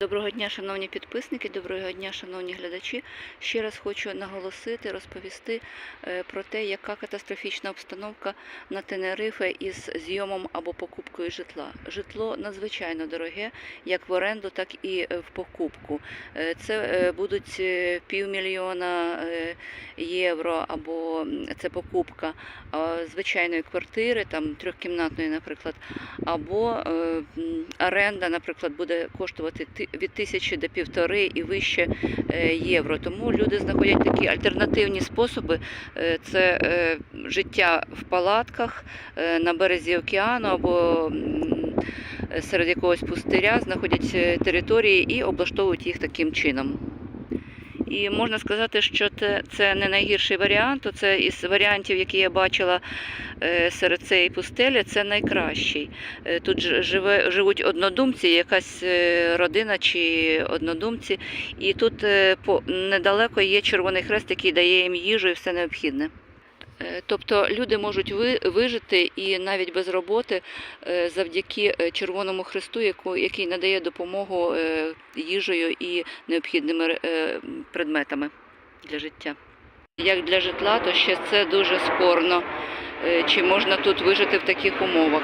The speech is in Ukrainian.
Доброго дня, шановні підписники, доброго дня, шановні глядачі. Ще раз хочу наголосити, розповісти е, про те, яка катастрофічна обстановка на Тенерифе із зйомом або покупкою житла. Житло надзвичайно дороге, як в оренду, так і е, в покупку. Е, Це будуть півмільйона євро, або це покупка звичайної квартири, там трьохкімнатної, наприклад, або е, оренда, наприклад, буде коштувати ти- від тисячі до півтори і вище е, євро. Тому люди знаходять такі альтернативні способи. Е, Це життя в палатках на березі океану або серед якогось пустиря, знаходять території і облаштовують їх таким чином. І можна сказати, що це, це не найгірший варіант. Це із варіантів, які я бачила е, серед цієї пустелі, це найкращий. Е, Тут живе, живуть однодумці, якась е, родина чи однодумці, і тут недалеко є Червоний Хрест, який дає їм їжу і все необхідне. Е, Тобто люди можуть ви- вижити і навіть без роботи е, завдяки е, Червоному Христу, який надає допомогу їжею і необхідними предметами для життя. Як для житла, то ще це дуже спорно, чи можна тут вижити в таких умовах.